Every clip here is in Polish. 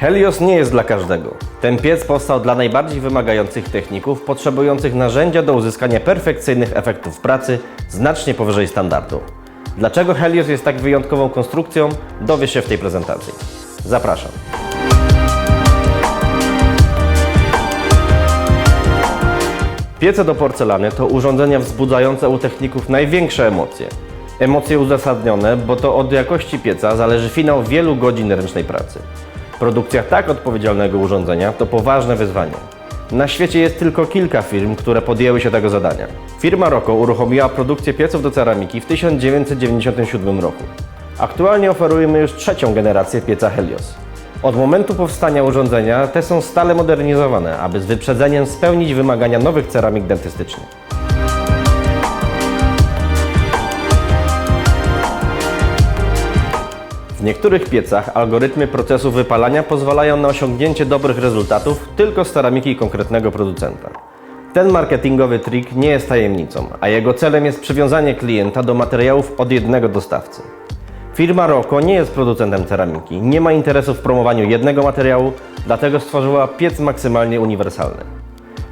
Helios nie jest dla każdego. Ten piec powstał dla najbardziej wymagających techników, potrzebujących narzędzia do uzyskania perfekcyjnych efektów pracy znacznie powyżej standardu. Dlaczego Helios jest tak wyjątkową konstrukcją, dowiesz się w tej prezentacji. Zapraszam. Piece do porcelany to urządzenia wzbudzające u techników największe emocje. Emocje uzasadnione, bo to od jakości pieca zależy finał wielu godzin ręcznej pracy. Produkcja tak odpowiedzialnego urządzenia to poważne wyzwanie. Na świecie jest tylko kilka firm, które podjęły się tego zadania. Firma Rocco uruchomiła produkcję pieców do ceramiki w 1997 roku. Aktualnie oferujemy już trzecią generację pieca Helios. Od momentu powstania urządzenia te są stale modernizowane, aby z wyprzedzeniem spełnić wymagania nowych ceramik dentystycznych. W niektórych piecach algorytmy procesu wypalania pozwalają na osiągnięcie dobrych rezultatów tylko z ceramiki konkretnego producenta. Ten marketingowy trik nie jest tajemnicą, a jego celem jest przywiązanie klienta do materiałów od jednego dostawcy. Firma Rocco nie jest producentem ceramiki, nie ma interesu w promowaniu jednego materiału, dlatego stworzyła piec maksymalnie uniwersalny.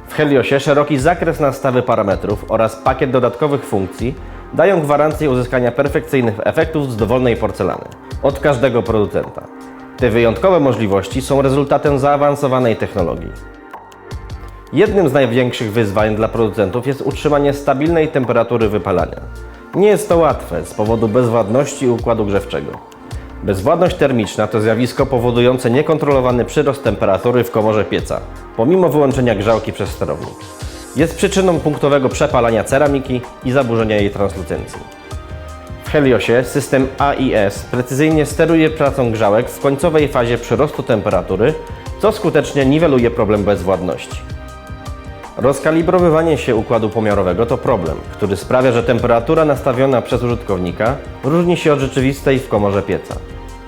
W Heliosie szeroki zakres nastawy parametrów oraz pakiet dodatkowych funkcji dają gwarancję uzyskania perfekcyjnych efektów z dowolnej porcelany od każdego producenta. Te wyjątkowe możliwości są rezultatem zaawansowanej technologii. Jednym z największych wyzwań dla producentów jest utrzymanie stabilnej temperatury wypalania. Nie jest to łatwe z powodu bezwładności układu grzewczego. Bezwładność termiczna to zjawisko powodujące niekontrolowany przyrost temperatury w komorze pieca, pomimo wyłączenia grzałki przez sterownik. Jest przyczyną punktowego przepalania ceramiki i zaburzenia jej translucencji. Heliosie system AIS precyzyjnie steruje pracą grzałek w końcowej fazie przyrostu temperatury, co skutecznie niweluje problem bezwładności. Rozkalibrowywanie się układu pomiarowego to problem, który sprawia, że temperatura nastawiona przez użytkownika różni się od rzeczywistej w komorze pieca.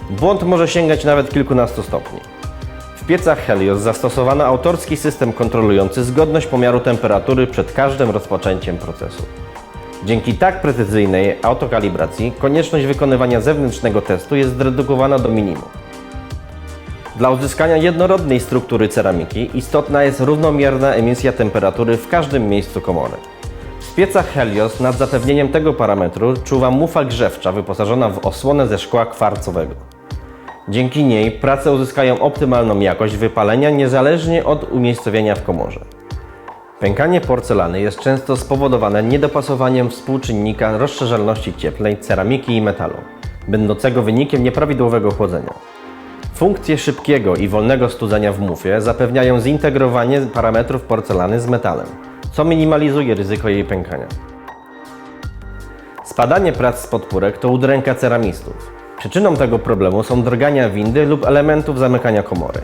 Błąd może sięgać nawet kilkunastu stopni. W piecach Helios zastosowano autorski system kontrolujący zgodność pomiaru temperatury przed każdym rozpoczęciem procesu. Dzięki tak precyzyjnej autokalibracji konieczność wykonywania zewnętrznego testu jest zredukowana do minimum. Dla uzyskania jednorodnej struktury ceramiki istotna jest równomierna emisja temperatury w każdym miejscu komory. W piecach Helios nad zapewnieniem tego parametru czuwa mufa grzewcza wyposażona w osłonę ze szkła kwarcowego. Dzięki niej prace uzyskają optymalną jakość wypalenia niezależnie od umiejscowienia w komorze. Pękanie porcelany jest często spowodowane niedopasowaniem współczynnika rozszerzalności cieplnej ceramiki i metalu, będącego wynikiem nieprawidłowego chłodzenia. Funkcje szybkiego i wolnego studzenia w mufie zapewniają zintegrowanie parametrów porcelany z metalem, co minimalizuje ryzyko jej pękania. Spadanie prac z podpórek to udręka ceramistów. Przyczyną tego problemu są drgania windy lub elementów zamykania komory.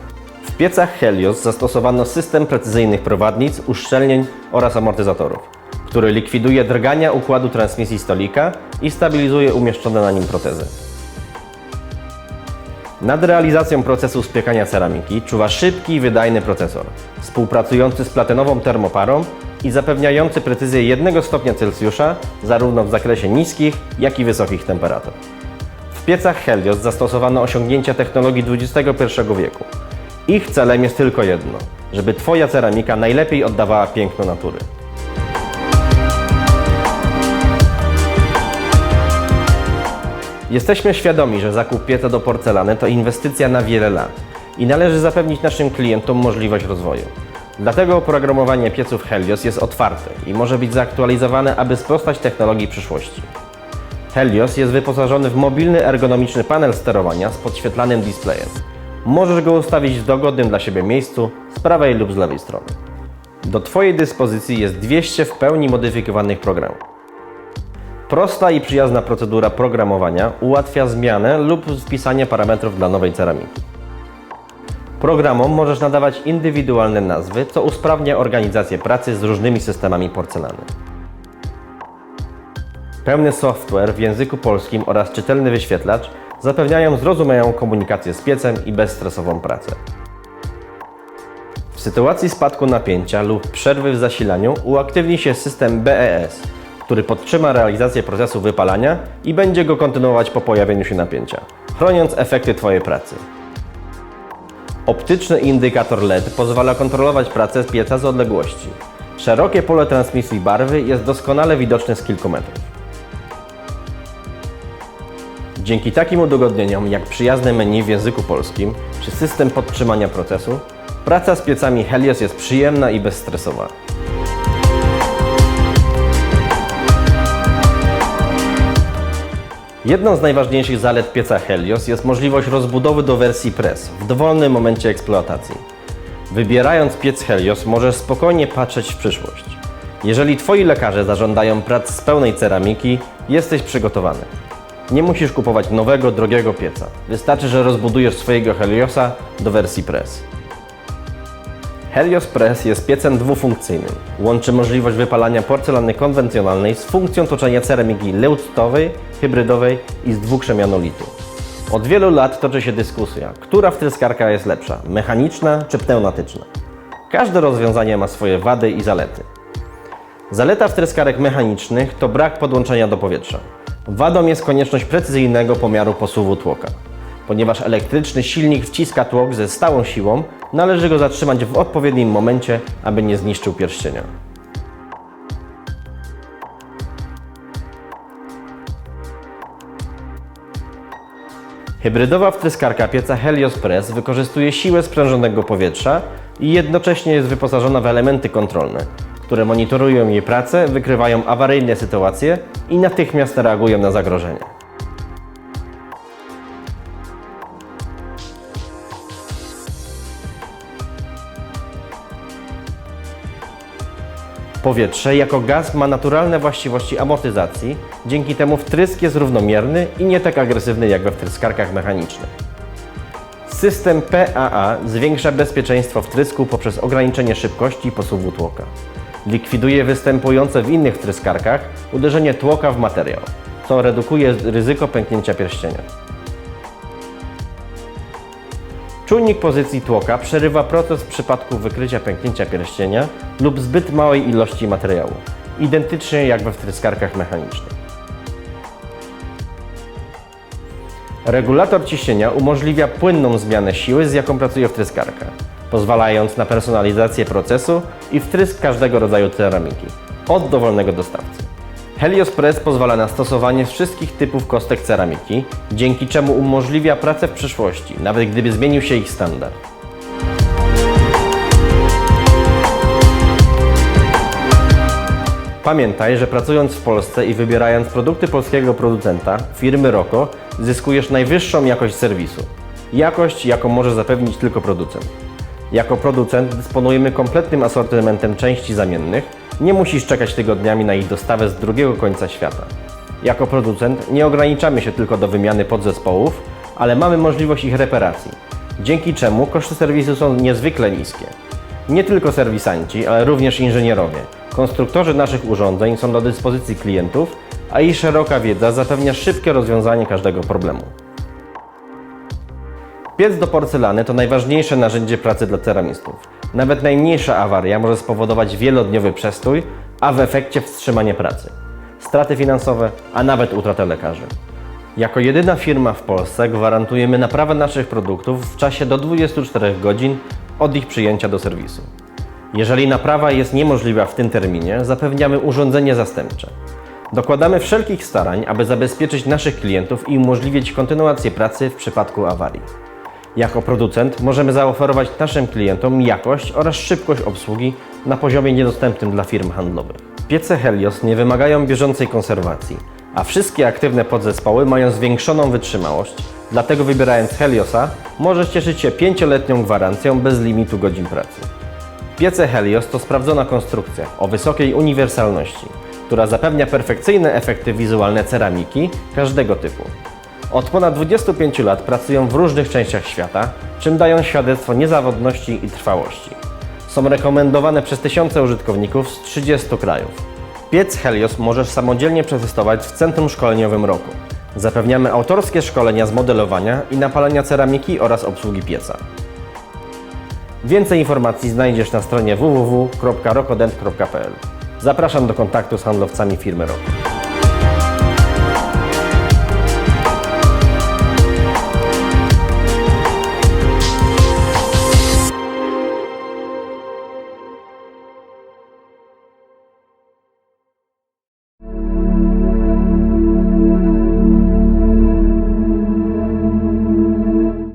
W piecach Helios zastosowano system precyzyjnych prowadnic, uszczelnień oraz amortyzatorów, który likwiduje drgania układu transmisji stolika i stabilizuje umieszczone na nim protezy. Nad realizacją procesu spiekania ceramiki czuwa szybki i wydajny procesor, współpracujący z platynową termoparą i zapewniający precyzję 1 stopnia Celsjusza zarówno w zakresie niskich, jak i wysokich temperatur. W piecach Helios zastosowano osiągnięcia technologii XXI wieku. Ich celem jest tylko jedno, żeby Twoja ceramika najlepiej oddawała piękno natury. Jesteśmy świadomi, że zakup pieca do porcelany to inwestycja na wiele lat i należy zapewnić naszym klientom możliwość rozwoju. Dlatego oprogramowanie pieców Helios jest otwarte i może być zaktualizowane, aby sprostać technologii przyszłości. Helios jest wyposażony w mobilny ergonomiczny panel sterowania z podświetlanym displejem. Możesz go ustawić w dogodnym dla siebie miejscu z prawej lub z lewej strony. Do Twojej dyspozycji jest 200 w pełni modyfikowanych programów. Prosta i przyjazna procedura programowania ułatwia zmianę lub wpisanie parametrów dla nowej ceramiki. Programom możesz nadawać indywidualne nazwy, co usprawnia organizację pracy z różnymi systemami porcelany. Pełny software w języku polskim oraz czytelny wyświetlacz zapewniają zrozumiałą komunikację z piecem i bezstresową pracę. W sytuacji spadku napięcia lub przerwy w zasilaniu uaktywni się system BES, który podtrzyma realizację procesu wypalania i będzie go kontynuować po pojawieniu się napięcia, chroniąc efekty Twojej pracy. Optyczny indykator LED pozwala kontrolować pracę pieca z odległości. Szerokie pole transmisji barwy jest doskonale widoczne z kilku metrów. Dzięki takim udogodnieniom jak przyjazne menu w języku polskim czy system podtrzymania procesu, praca z piecami Helios jest przyjemna i bezstresowa. Jedną z najważniejszych zalet pieca Helios jest możliwość rozbudowy do wersji Press w dowolnym momencie eksploatacji. Wybierając piec Helios możesz spokojnie patrzeć w przyszłość. Jeżeli Twoi lekarze zażądają prac z pełnej ceramiki, jesteś przygotowany. Nie musisz kupować nowego, drogiego pieca. Wystarczy, że rozbudujesz swojego Heliosa do wersji Press. Helios Press jest piecem dwufunkcyjnym. Łączy możliwość wypalania porcelany konwencjonalnej z funkcją toczenia ceramiki leuctowej, hybrydowej i z dwukrzemianolitu. Od wielu lat toczy się dyskusja, która wtryskarka jest lepsza, mechaniczna czy pneumatyczna. Każde rozwiązanie ma swoje wady i zalety. Zaleta wtryskarek mechanicznych to brak podłączenia do powietrza. Wadą jest konieczność precyzyjnego pomiaru posuwu tłoka. Ponieważ elektryczny silnik wciska tłok ze stałą siłą, należy go zatrzymać w odpowiednim momencie, aby nie zniszczył pierścienia. Hybrydowa wtryskarka pieca Helios Press wykorzystuje siłę sprężonego powietrza i jednocześnie jest wyposażona w elementy kontrolne, które monitorują jej pracę, wykrywają awaryjne sytuacje i natychmiast reagują na zagrożenia. Powietrze jako gaz ma naturalne właściwości amortyzacji, dzięki temu wtrysk jest równomierny i nie tak agresywny jak we wtryskarkach mechanicznych. System PAA zwiększa bezpieczeństwo wtrysku poprzez ograniczenie szybkości posuwu tłoka. Likwiduje występujące w innych wtryskarkach uderzenie tłoka w materiał, co redukuje ryzyko pęknięcia pierścienia. Czujnik pozycji tłoka przerywa proces w przypadku wykrycia pęknięcia pierścienia lub zbyt małej ilości materiału, identycznie jak we wtryskarkach mechanicznych. Regulator ciśnienia umożliwia płynną zmianę siły, z jaką pracuje wtryskarka, pozwalając na personalizację procesu i wtrysk każdego rodzaju ceramiki, od dowolnego dostawcy. Helios Press pozwala na stosowanie wszystkich typów kostek ceramiki, dzięki czemu umożliwia pracę w przyszłości, nawet gdyby zmienił się ich standard. Pamiętaj, że pracując w Polsce i wybierając produkty polskiego producenta, firmy Roko, zyskujesz najwyższą jakość serwisu. Jakość, jaką może zapewnić tylko producent. Jako producent dysponujemy kompletnym asortymentem części zamiennych, nie musisz czekać tygodniami na ich dostawę z drugiego końca świata. Jako producent nie ograniczamy się tylko do wymiany podzespołów, ale mamy możliwość ich reparacji, dzięki czemu koszty serwisu są niezwykle niskie. Nie tylko serwisanci, ale również inżynierowie, konstruktorzy naszych urządzeń są do dyspozycji klientów, a ich szeroka wiedza zapewnia szybkie rozwiązanie każdego problemu. Piec do porcelany to najważniejsze narzędzie pracy dla ceramistów. Nawet najmniejsza awaria może spowodować wielodniowy przestój, a w efekcie wstrzymanie pracy, straty finansowe, a nawet utratę lekarzy. Jako jedyna firma w Polsce gwarantujemy naprawę naszych produktów w czasie do 24 godzin od ich przyjęcia do serwisu. Jeżeli naprawa jest niemożliwa w tym terminie, zapewniamy urządzenie zastępcze. Dokładamy wszelkich starań, aby zabezpieczyć naszych klientów i umożliwić kontynuację pracy w przypadku awarii. Jako producent możemy zaoferować naszym klientom jakość oraz szybkość obsługi na poziomie niedostępnym dla firm handlowych. Piece Helios nie wymagają bieżącej konserwacji, a wszystkie aktywne podzespoły mają zwiększoną wytrzymałość, dlatego wybierając Heliosa możesz cieszyć się 5-letnią gwarancją bez limitu godzin pracy. Piece Helios to sprawdzona konstrukcja o wysokiej uniwersalności, która zapewnia perfekcyjne efekty wizualne ceramiki każdego typu. Od ponad 25 lat pracują w różnych częściach świata, czym dają świadectwo niezawodności i trwałości. Są rekomendowane przez tysiące użytkowników z 30 krajów. Piec Helios możesz samodzielnie przetestować w Centrum Szkoleniowym Roku. Zapewniamy autorskie szkolenia z modelowania i napalania ceramiki oraz obsługi pieca. Więcej informacji znajdziesz na stronie www.rokodent.pl. Zapraszam do kontaktu z handlowcami firmy Roku.